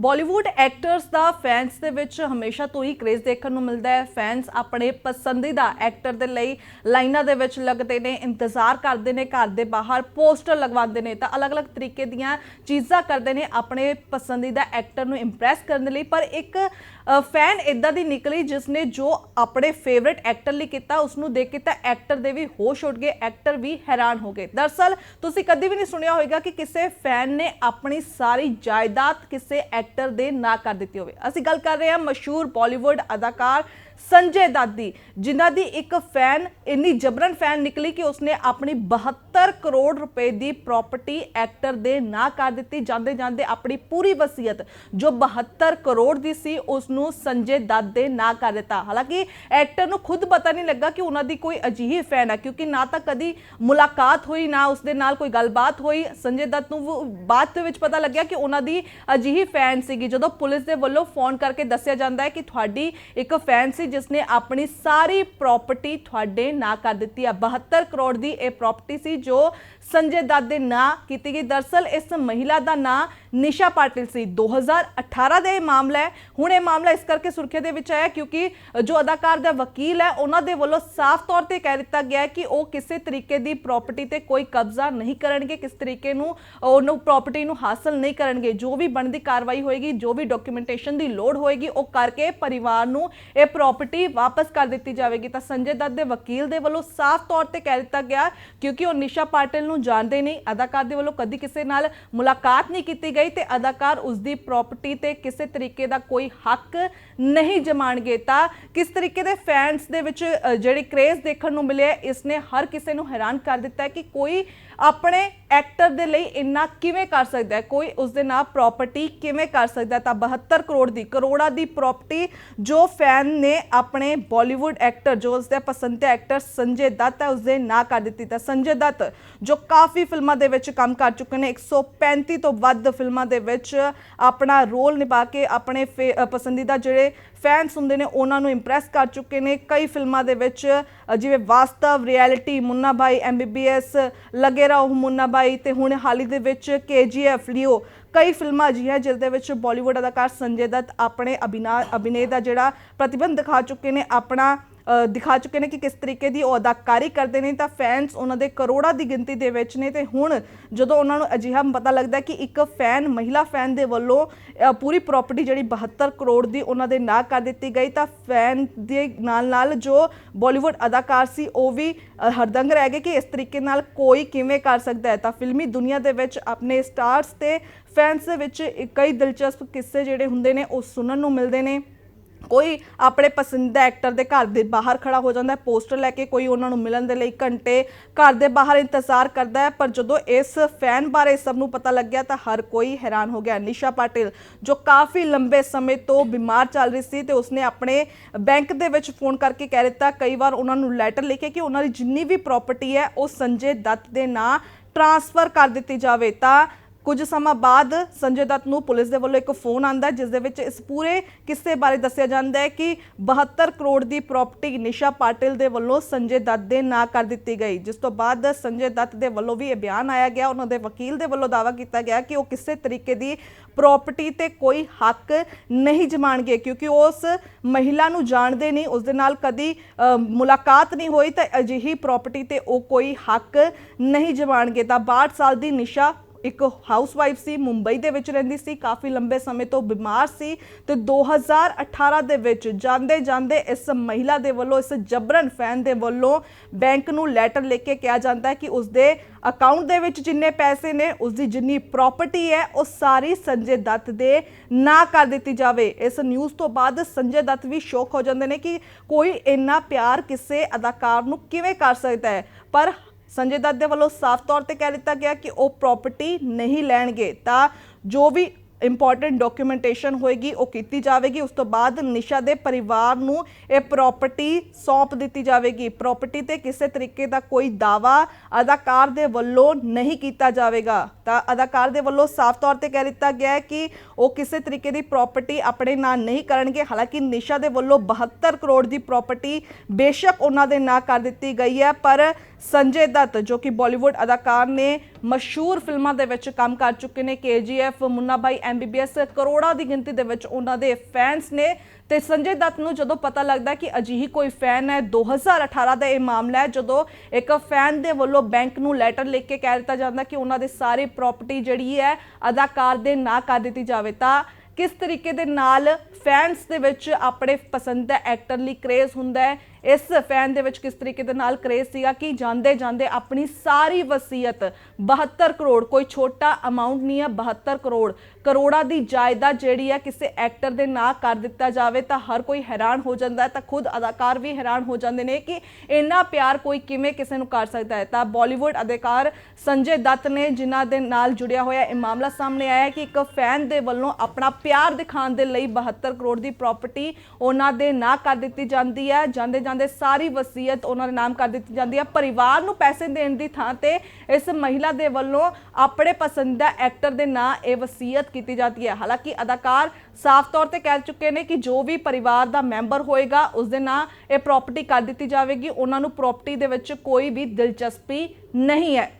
Bollywood actors ਦਾ fans ਦੇ ਵਿੱਚ ਹਮੇਸ਼ਾ ਤੋਂ ਹੀ ਕ੍ਰੇਜ਼ ਦੇਖਣ ਨੂੰ ਮਿਲਦਾ ਹੈ। ਫੈਨਸ ਆਪਣੇ ਪਸੰਦੀਦਾ ਐਕਟਰ ਦੇ ਲਈ ਲਾਈਨਾਂ ਦੇ ਵਿੱਚ ਲੱਗਦੇ ਨੇ, ਇੰਤਜ਼ਾਰ ਕਰਦੇ ਨੇ, ਘਰ ਦੇ ਬਾਹਰ ਪੋਸਟਰ ਲਗਵਾਉਂਦੇ ਨੇ ਤਾਂ ਅਲੱਗ-ਅਲੱਗ ਤਰੀਕੇ ਦੀਆਂ ਚੀਜ਼ਾਂ ਕਰਦੇ ਨੇ ਆਪਣੇ ਪਸੰਦੀਦਾ ਐਕਟਰ ਨੂੰ ਇੰਪ੍ਰੈਸ ਕਰਨ ਦੇ ਲਈ। ਪਰ ਇੱਕ ਫੈਨ ਇਦਾਂ ਦੀ ਨਿਕਲੀ ਜਿਸ ਨੇ ਜੋ ਆਪਣੇ ਫੇਵਰਿਟ ਐਕਟਰ ਲਈ ਕੀਤਾ ਉਸ ਨੂੰ ਦੇਖ ਕੇ ਤਾਂ ਐਕਟਰ ਦੇ ਵੀ ਹੋਸ਼ ਉੱਡ ਗਏ ਐਕਟਰ ਵੀ ਹੈਰਾਨ ਹੋ ਗਏ। ਦਰਸਲ ਤੁਸੀਂ ਕਦੀ ਵੀ ਨਹੀਂ ਸੁਣਿਆ ਹੋਵੇਗਾ ਕਿ ਕਿਸੇ ਫੈਨ ਨੇ ਆਪਣੀ ਸਾਰੀ ਜਾਇਦਾਦ ਕਿਸੇ ਐਕਟਰ ਦੇ ਨਾਂ ਕਰ ਦਿੱਤੀ ਹੋਵੇ। ਅਸੀਂ ਗੱਲ ਕਰ ਰਹੇ ਹਾਂ ਮਸ਼ਹੂਰ ਬਾਲੀਵੁੱਡ ਅਦਾਕਾਰ ਸੰਜੇ ਦੱਤ ਦੀ ਜਿਨ੍ਹਾਂ ਦੀ ਇੱਕ ਫੈਨ, ਇੰਨੀ ਜਬਰਨ ਫੈਨ ਨਿਕਲੀ ਕਿ ਉਸਨੇ ਆਪਣੀ 72 ਕਰੋੜ ਰੁਪਏ ਦੀ ਪ੍ਰਾਪਰਟੀ ਐਕਟਰ ਦੇ ਨਾ ਕਰ ਦਿੱਤੀ। ਜਾਂਦੇ ਜਾਂਦੇ ਆਪਣੀ ਪੂਰੀ ਵਸੀਅਤ, ਜੋ 72 ਕਰੋੜ ਦੀ ਸੀ ਉਸ ਨੂੰ ਸੰਜੇ ਦੱਤ ਦੇ ਨਾ ਕਰ ਦਿੱਤਾ। ਹਾਲਾਂਕਿ ਐਕਟਰ ਨੂੰ ਖੁਦ ਪਤਾ ਨਹੀਂ ਲੱਗਾ ਕਿ ਉਹਨਾਂ ਦੀ ਕੋਈ ਅਜਿਹੀ ਫੈਨ ਹੈ ਕਿਉਂਕਿ ਨਾ ਤਾਂ ਕਦੀ ਮੁਲਾਕਾਤ ਹੋਈ, ਨਾ ਉਸਦੇ ਨਾਲ ਕੋਈ ਗੱਲਬਾਤ ਹੋਈ। ਸੰਜੇ ਦੱਤ ਨੂੰ ਬਾਅਦ ਦੇ ਵਿੱਚ ਪਤਾ ਲੱਗਿਆ ਕਿ ਉਹਨਾਂ ਦੀ ਅਜਿਹੀ ਫੈਨ ਸੀਗੀ। ਜਦੋਂ ਪੁਲਿਸ ਦੇ ਵੱਲੋਂ ਫੋਨ ਕਰਕੇ ਦੱਸਿਆ ਜਾਂਦਾ ਹੈ ਕਿ ਤੁਹਾਡੀ ਇੱਕ ਫੈਨ ਸੀ ਜਿਸ ਨੇ ਆਪਣੀ ਸਾਰੀ ਪ੍ਰਾਪਰਟੀ ਤੁਹਾਡੇ ਨਾਂ ਕਰ ਦਿੱਤੀ ਹੈ 72 ਕਰੋੜ ਦੀ ਇਹ ਪ੍ਰਾਪਰਟੀ ਸੀ ਜੋ ਸੰਜੇ ਦੱਤ ਦੇ ਨਾਂ ਕੀਤੀ ਗਈ। ਦਰਸਲ ਇਸ ਮਹਿਲਾ ਦਾ ਨਾਂ ਨਿਸ਼ਾ ਪਾਟਿਲ ਸੀ। 2018 ਦਾ ਇਹ ਮਾਮਲਾ ਹੈ। ਹੁਣ ਇਹ ਮਾਮਲਾ ਇਸ ਕਰਕੇ ਸੁਰਖੀਆਂ ਦੇ ਵਿੱਚ ਆਇਆ ਕਿਉਂਕਿ ਜੋ ਅਦਾਕਾਰ ਦਾ ਵਕੀਲ ਹੈ, ਉਹਨਾਂ ਦੇ ਵੱਲੋਂ ਸਾਫ਼ ਤੌਰ ਤੇ ਕਹਿ ਦਿੱਤਾ ਗਿਆ ਕਿ ਉਹ ਕਿਸੇ ਤਰੀਕੇ ਦੀ ਪ੍ਰਾਪਰਟੀ ਤੇ ਕੋਈ ਕਬਜ਼ਾ ਨਹੀਂ ਕਰਨਗੇ, ਕਿਸ ਤਰੀਕੇ ਨੂੰ ਉਹਨੂੰ ਪ੍ਰਾਪਰਟੀ ਨੂੰ ਹਾਸਲ ਨਹੀਂ ਕਰਨਗੇ। ਜੋ ਵੀ ਬਣਦੀ ਕਾਰਵਾਈ ਹੋਏਗੀ, ਜੋ ਵੀ ਡਾਕੂਮੈਂਟੇਸ਼ਨ ਦੀ ਲੋੜ ਹੋਏਗੀ, ਉਹ ਕਰਕੇ ਪਰਿਵਾਰ ਨੂੰ ਇਹ ਪ੍ਰਾਪਰਟੀ ਵਾਪਸ ਕਰ ਦਿੱਤੀ ਜਾਵੇਗੀ। ਤਾਂ ਸੰਜੇ ਦੱਤ ਦੇ ਵਕੀਲ ਦੇ ਵੱਲੋਂ ਸਾਫ਼ ਤੌਰ ਤੇ ਕਹਿ ਦਿੱਤਾ ਗਿਆ ਕਿਉਂਕਿ ਉਹ ਨਿਸ਼ਾ ਪਾਟਿਲ ਨੂੰ ਜਾਣਦੇ ਨਹੀਂ। ਅਦਾਕਾਰ ਦੇ ਵੱਲੋਂ ਕਦੀ ਕਿਸੇ ਨਾਲ ਮੁਲਾਕਾਤ ਨਹੀਂ ਕੀਤੀ ਗਈ। ਤੇ ਅਦਾਕਾਰ ਉਸ ਦੀ ਪ੍ਰਾਪਰਟੀ ਤੇ ਕਿਸੇ ਤਰੀਕੇ ਦਾ ਕੋਈ ਹੱਕ ਨਹੀਂ ਜਮਾਣਗੇ। ਤਾਂ ਕਿਸ ਤਰੀਕੇ ਦੇ ਫੈਨਸ ਦੇ ਵਿੱਚ ਅ, ਜਿਹੜੀ ਕ੍ਰੇਜ਼ ਦੇਖਣ ਨੂੰ ਮਿਲਿਆ ਇਸ ਨੇ ਹਰ ਕਿਸੇ ਨੂੰ ਹੈਰਾਨ ਕਰ ਦਿੱਤਾ ਹੈ ਕਿ ਕੋਈ ਆਪਣੇ ਐਕਟਰ ਦੇ ਲਈ ਇੰਨਾ ਕਿਵੇਂ ਕਰ ਸਕਦਾ ਹੈ? ਕੋਈ ਉਸ ਦੇ ਨਾਲ ਪ੍ਰਾਪਰਟੀ ਕਿਵੇਂ ਕਰ ਸਕਦਾ ਤਾਂ 72 ਕਰੋੜ ਦੀ, ਕਰੋੜਾਂ ਦੀ ਪ੍ਰਾਪਰਟੀ ਜੋ ਫੈਨ ਨੇ ਆਪਣੇ ਬਾਲੀਵੁੱਡ ਐਕਟਰ ਜੋ ਉਸ ਦੇ ਪਸੰਦੀਦਾ ਐਕਟਰ ਸੰਜੇ ਦੱਤ ਹੈ ਉਸ ਦੇ ਨਾਂ ਕਰ ਦਿੱਤੀ। ਤਾਂ ਸੰਜੇ ਦੱਤ, ਜੋ ਕਾਫੀ ਫਿਲਮਾਂ ਦੇ ਵਿੱਚ ਕੰਮ ਕਰ ਚੁੱਕੇ ਨੇ 135 ਤੋਂ ਵੱਧ ਫਿਲਮਾਂ ਦੇ ਵਿੱਚ ਆਪਣਾ ਰੋਲ ਨਿਭਾ ਕੇ ਆਪਣੇ ਫੇ- ਪਸੰਦੀਦਾ ਜਿਹੜੇ ਫੈਨਸ ਹੁੰਦੇ ਨੇ, ਉਹਨਾਂ ਨੂੰ ਇੰਪ੍ਰੈਸ ਕਰ ਚੁੱਕੇ ਨੇ। ਕਈ ਫਿਲਮਾਂ ਦੇ ਵਿੱਚ ਜਿਵੇਂ ਵਾਸਤਵ ਰਿਐਲਿਟੀ ਮੁੰਨਾ ਭਾਈ ਐਮਬੀਬੀਐਸ ਲਗੇ ਰਹੋ, ਮੁੰਨਾ ਭਾਈ ਤੇ ਹੁਣ ਹਾਲ ਹੀ ਦੇ ਵਿੱਚ ਕੇਜੀਐਫ ਲਿਓ। ਕਈ ਫਿਲਮਾਂ ਅਜਿਹੀਆਂ ਜਿਸ ਦੇ ਵਿੱਚ ਬਾਲੀਵੁੱਡ ਅਦਾਕਾਰ ਸੰਜੇ ਦੱਤ ਆਪਣੇ ਅਭਿਨਾ, ਅਭਿਨੇ ਦਾ ਜਿਹੜਾ ਪ੍ਰਤੀਬੰਧ ਦਿਖਾ ਚੁੱਕੇ ਨੇ, ਆਪਣਾ ਦਿਖਾ ਚੁੱਕੇ ਨੇ ਕਿ ਕਿਸ ਤਰੀਕੇ ਦੀ ਉਹ ਅਦਾਕਾਰੀ ਕਰਦੇ ਨੇ, ਤਾਂ ਫੈਨਸ ਉਹਨਾਂ ਦੇ ਕਰੋੜਾਂ ਦੀ ਗਿਣਤੀ ਦੇ ਵਿੱਚ ਨੇ, ਤੇ ਹੁਣ ਜਦੋਂ ਉਹਨਾਂ ਨੂੰ ਅਜਿਹਾ ਪਤਾ ਲੱਗਦਾ ਕਿ ਇੱਕ ਫੈਨ ਮਹਿਲਾ ਫੈਨ ਦੇ ਵੱਲੋਂ ਪੂਰੀ ਪ੍ਰਾਪਰਟੀ ਜਿਹੜੀ 72 ਕਰੋੜ ਦੀ ਉਹਨਾਂ ਦੇ ਨਾਂ ਕਰ ਦਿੱਤੀ ਗਈ, ਤਾਂ ਫੈਨ ਦੇ ਨਾਲ ਨਾਲ ਜੋ ਬਾਲੀਵੁੱਡ ਅਦਾਕਾਰ ਸੀ, ਉਹ ਵੀ ਹਰਦੰਗ ਰਹਿ ਗਏ ਕਿ ਇਸ ਤਰੀਕੇ ਨਾਲ ਕੋਈ ਕਿਵੇਂ ਕਰ ਸਕਦਾ ਹੈ। ਤਾਂ ਫਿਲਮੀ ਦੁਨੀਆ ਦੇ ਵਿੱਚ ਆਪਣੇ ਸਟਾਰਸ ਤੇ ਫੈਨਸ ਦੇ ਵਿੱਚ ਕਈ ਦਿਲਚਸਪ ਕਿੱਸੇ ਜਿਹੜੇ ਹੁੰਦੇ ਨੇ, ਉਹ ਸੁਣਨ ਨੂੰ ਮਿਲਦੇ ਨੇ। ਕੋਈ ਆਪਣੇ ਪਸੰਦੀਦਾ ਐਕਟਰ ਦੇ ਘਰ ਦੇ ਬਾਹਰ ਖੜਾ ਹੋ ਜਾਂਦਾ ਹੈ ਪੋਸਟਰ ਲੈ ਕੇ ਕੋਈ ਉਹਨਾਂ ਨੂੰ ਮਿਲਣ ਦੇ ਲਈ ਘੰਟੇ ਘਰ ਦੇ ਬਾਹਰ ਇੰਤਜ਼ਾਰ ਕਰਦਾ ਹੈ, ਪਰ ਜਦੋਂ ਇਸ ਫੈਨ ਬਾਰੇ ਸਭ ਨੂੰ ਪਤਾ ਲੱਗਿਆ ਤਾਂ ਹਰ ਕੋਈ ਹੈਰਾਨ ਹੋ ਗਿਆ। ਨਿਸ਼ਾ ਪਾਟਿਲ, ਜੋ ਕਾਫੀ ਲੰਬੇ ਸਮੇਂ ਤੋਂ ਬਿਮਾਰ ਚੱਲ ਰਹੀ ਸੀ ਤੇ ਉਸਨੇ ਆਪਣੇ ਬੈਂਕ ਦੇ ਵਿੱਚ ਫੋਨ ਕਰਕੇ ਕਹਿ ਦਿੱਤਾ, ਕਈ ਵਾਰ ਉਹਨਾਂ ਨੂੰ ਲੈਟਰ ਲਿਖੇ ਕਿ ਉਹਨਾਂ ਦੀ ਜਿੰਨੀ ਵੀ ਪ੍ਰਾਪਰਟੀ ਹੈ, ਉਹ ਸੰਜੇ ਦੱਤ ਦੇ ਨਾਂ ਟ੍ਰਾਂਸਫਰ ਕਰ ਦਿੱਤੀ ਜਾਵੇ ਤਾਂ ਕੁਝ ਸਮਾਂ ਬਾਅਦ ਸੰਜੇ ਦੱਤ ਨੂੰ ਪੁਲਿਸ ਦੇ ਵੱਲੋਂ ਇੱਕ ਫੋਨ ਆਂਦਾ ਜਿਸ ਦੇ ਵਿੱਚ ਇਸ ਪੂਰੇ ਕਿੱਸੇ ਬਾਰੇ ਦੱਸਿਆ ਜਾਂਦਾ ਹੈ ਕਿ 72 ਕਰੋੜ ਦੀ ਪ੍ਰਾਪਰਟੀ ਨਿਸ਼ਾ ਪਾਟਿਲ ਦੇ ਵੱਲੋਂ ਸੰਜੇ ਦੱਤ ਦੇ ਨਾਂ ਕਰ ਦਿੱਤੀ ਗਈ। ਜਿਸ ਤੋਂ ਬਾਅਦ ਸੰਜੇ ਦੱਤ ਦੇ ਵੱਲੋਂ ਵੀ ਇਹ ਬਿਆਨ ਆਇਆ ਗਿਆ। ਉਹਨਾਂ ਦੇ ਵਕੀਲ ਦੇ ਵੱਲੋਂ ਦਾਅਵਾ ਕੀਤਾ ਗਿਆ ਕਿ ਉਹ ਕਿਸੇ ਤਰੀਕੇ ਦੀ ਪ੍ਰਾਪਰਟੀ ਤੇ ਕੋਈ ਹੱਕ ਨਹੀਂ ਜਮਾਣਗੇ, ਕਿਉਂਕਿ ਉਸ ਮਹਿਲਾ ਨੂੰ ਜਾਣਦੇ ਨਹੀਂ, ਉਸ ਦੇ ਨਾਲ ਕਦੀ ਮੁਲਾਕਾਤ ਨਹੀਂ ਹੋਈ ਤਾਂ ਅਜਿਹੀ ਪ੍ਰਾਪਰਟੀ ਤੇ ਉਹ ਕੋਈ ਹੱਕ ਨਹੀਂ ਜਮਾਣਗੇ। ਤਾਂ 62 ਸਾਲ ਦੀ ਨਿਸ਼ਾ ਇੱਕ ਹਾਊਸਵਾਈਫ ਸੀ, ਮੁੰਬਈ ਦੇ ਵਿੱਚ ਰਹਿੰਦੀ ਸੀ, ਕਾਫੀ ਲੰਬੇ ਸਮੇਂ ਤੋਂ ਬਿਮਾਰ ਸੀ ਤੇ 2018 ਦੇ ਵਿੱਚ ਜਾਂਦੇ ਜਾਂਦੇ ਇਸ ਮਹਿਲਾ ਦੇ ਵੱਲੋਂ, ਇਸ ਜਬਰਨ ਫੈਨ ਦੇ ਵੱਲੋਂ ਬੈਂਕ ਨੂੰ ਲੈਟਰ ਲਿਖ ਕੇ ਕਿਹਾ ਜਾਂਦਾ ਹੈ ਕਿ ਉਸ ਦੇ ਅਕਾਊਂਟ ਦੇ ਵਿੱਚ ਜਿੰਨੇ ਪੈਸੇ ਨੇ ਉਸ ਦੀ ਜਿੰਨੀ ਪ੍ਰਾਪਰਟੀ ਹੈ, ਉਹ ਸਾਰੀ ਸੰਜੇ ਦੱਤ ਦੇ ਨਾ ਕਰ ਦਿੱਤੀ ਜਾਵੇ। ਇਸ ਨਿਊਜ਼ ਤੋਂ ਬਾਅਦ ਸੰਜੇ ਦੱਤ ਵੀ ਸ਼ੌਕ ਹੋ ਜਾਂਦੇ ਨੇ ਕਿ ਕੋਈ ਇੰਨਾ ਪਿਆਰ ਕਿਸੇ ਅਦਾਕਾਰ ਨੂੰ ਕਿਵੇਂ ਕਰ ਸਕਦਾ ਹੈ? ਪਰ ਸੰਜੇ ਦੱਤ ਦੇ ਵੱਲੋਂ ਸਾਫ਼ ਤੌਰ ਤੇ ਕਹਿ ਦਿੱਤਾ ਗਿਆ ਕਿ ਉਹ ਪ੍ਰਾਪਰਟੀ ਨਹੀਂ ਲੈਣਗੇ। ਤਾਂ ਜੋ ਵੀ ਇੰਪੋਰਟੈਂਟ ਡਾਕੂਮੈਂਟੇਸ਼ਨ ਹੋਏਗੀ, ਉਹ ਕੀਤੀ ਜਾਵੇਗੀ। ਉਸ ਤੋਂ ਬਾਅਦ ਨਿਸ਼ਾ ਦੇ ਪਰਿਵਾਰ ਨੂੰ ਇਹ ਪ੍ਰਾਪਰਟੀ ਸੌਂਪ ਦਿੱਤੀ ਜਾਵੇਗੀ। ਪ੍ਰਾਪਰਟੀ ਤੇ ਕਿਸੇ ਤਰੀਕੇ ਦਾ ਕੋਈ ਦਾਵਾ ਅਦਾਕਾਰ ਦੇ ਵੱਲੋਂ ਨਹੀਂ ਕੀਤਾ ਜਾਵੇਗਾ। ਤਾਂ ਅਦਾਕਾਰ ਦੇ ਵੱਲੋਂ ਸਾਫ਼ ਤੌਰ ਤੇ ਕਹਿ ਦਿੱਤਾ ਗਿਆ ਹੈ ਕਿ ਉਹ ਕਿਸੇ ਤਰੀਕੇ ਦੀ ਪ੍ਰਾਪਰਟੀ ਆਪਣੇ ਨਾਂ ਨਹੀਂ ਕਰਨਗੇ। ਹਾਲਾਂਕਿ ਨਿਸ਼ਾ ਦੇ ਵੱਲੋਂ 72 ਕਰੋੜ ਦੀ ਪ੍ਰਾਪਰਟੀ ਬੇਸ਼ੱਕ ਉਹਨਾਂ ਦੇ ਨਾਂ ਕਰ ਦਿੱਤੀ ਗਈ ਹੈ, ਪਰ ਸੰਜੇ ਦੱਤ, ਜੋ ਕਿ ਬਾਲੀਵੁੱਡ ਅਦਾਕਾਰ ਨੇ ਮਸ਼ਹੂਰ ਫਿਲਮਾਂ ਦੇ ਵਿੱਚ ਕੰਮ ਕਰ ਚੁੱਕੇ ਨੇ KGF ਮੁੰਨਾ ਭਾਈ MBBS ਕਰੋੜਾਂ ਦੀ ਗਿਣਤੀ ਦੇ ਵਿੱਚ ਉਹਨਾਂ ਦੇ ਫੈਨਸ ਨੇ ਤੇ ਸੰਜੇ ਦੱਤ ਨੂੰ ਜਦੋਂ ਪਤਾ ਲੱਗਦਾ ਕਿ ਅਜਿਹੀ ਕੋਈ ਫੈਨ ਹੈ 2018 ਦਾ ਇਹ ਮਾਮਲਾ ਹੈ, ਜਦੋਂ ਇੱਕ ਫੈਨ ਦੇ ਵੱਲੋਂ ਬੈਂਕ ਨੂੰ ਲੈਟਰ ਲਿਖ ਕੇ ਕਹਿ ਦਿੱਤਾ ਜਾਂਦਾ ਕਿ ਉਹਨਾਂ ਦੇ ਸਾਰੇ ਪ੍ਰਾਪਰਟੀ ਜਿਹੜੀ ਹੈ, ਅਦਾਕਾਰ ਦੇ ਨਾਂ ਕਰ ਦਿੱਤੀ ਜਾਵੇ। ਤਾਂ ਕਿਸ ਤਰੀਕੇ ਦੇ ਨਾਲ ਫੈਨਸ ਦੇ ਵਿੱਚ ਆਪਣੇ ਪਸੰਦੀਦਾ ਐਕਟਰ ਲਈ ਕ੍ਰੇਜ਼ ਹੁੰਦਾ ਹੈ? ਇਸ ਫੈਨ ਦੇ ਵਿੱਚ ਕਿਸ ਤਰੀਕੇ ਦੇ ਨਾਲ ਕਰੇਜ਼ ਸੀਗਾ ਕਿ ਜਾਂਦੇ ਜਾਂਦੇ ਆਪਣੀ ਸਾਰੀ ਵਸੀਅਤ 72 ਕਰੋੜ, ਕੋਈ ਛੋਟਾ ਅਮਾਉਂਟ ਨਹੀਂ ਹੈ 72 ਕਰੋੜ, ਕਰੋੜਾਂ ਦੀ ਜਾਇਦਾਦ ਜਿਹੜੀ ਹੈ ਕਿਸੇ ਐਕਟਰ ਦੇ ਨਾਂ ਕਰ ਦਿੱਤਾ ਜਾਵੇ ਤਾਂ ਹਰ ਕੋਈ ਹੈਰਾਨ ਹੋ ਜਾਂਦਾ ਤਾਂ ਖੁਦ ਅਦਾਕਾਰ ਵੀ ਹੈਰਾਨ ਹੋ ਜਾਂਦੇ ਨੇ ਕਿ ਇੰਨਾ ਪਿਆਰ ਕੋਈ ਕਿਵੇਂ ਕਿਸੇ ਨੂੰ ਕਰ ਸਕਦਾ ਹੈ। ਤਾਂ ਬਾਲੀਵੁੱਡ ਅਦਾਕਾਰ ਸੰਜੇ ਦੱਤ ਨੇ ਜਿਨ੍ਹਾਂ ਦੇ ਨਾਲ ਜੁੜਿਆ ਹੋਇਆ ਇਹ ਮਾਮਲਾ ਸਾਹਮਣੇ ਆਇਆ ਕਿ ਇੱਕ ਫੈਨ ਦੇ ਵੱਲੋਂ ਆਪਣਾ ਪਿਆਰ ਦਿਖਾਉਣ ਦੇ ਲਈ 72 ਕਰੋੜ ਦੀ ਪ੍ਰਾਪਰਟੀ ਉਹਨਾਂ ਦੇ ਨਾਂ ਕਰ ਦਿੱਤੀ ਜਾਂਦੀ ਹੈ। ਜਾਂਦੇ ਦੇ ਸਾਰੀ ਵਸੀਅਤ ਉਹਨਾਂ ਦੇ ਨਾਮ ਕਰ ਦਿੱਤੀ ਜਾਂਦੀ ਹੈ ਪਰਿਵਾਰ ਨੂੰ ਪੈਸੇ ਦੇਣ ਦੀ ਥਾਂ ਤੇ ਇਸ ਮਹਿਲਾ ਦੇ ਵੱਲੋਂ ਆਪਣੇ ਪਸੰਦੀਦਾ ਐਕਟਰ ਦੇ ਨਾਂ ਇਹ ਵਸੀਅਤ ਕੀਤੀ ਜਾਂਦੀ ਹੈ। ਹਾਲਾਂਕਿ ਅਦਾਕਾਰ ਸਾਫ਼ ਤੌਰ ਤੇ ਕਹਿ ਚੁੱਕੇ ਨੇ ਕਿ ਜੋ ਵੀ ਪਰਿਵਾਰ ਦਾ ਮੈਂਬਰ ਹੋਏਗਾ, ਉਸ ਦੇ ਨਾਂ ਇਹ ਪ੍ਰਾਪਰਟੀ ਕਰ ਦਿੱਤੀ ਜਾਵੇਗੀ। ਉਹਨਾਂ ਨੂੰ ਪ੍ਰਾਪਰਟੀ ਦੇ ਵਿੱਚ ਕੋਈ ਵੀ ਦਿਲਚਸਪੀ ਨਹੀਂ ਹੈ।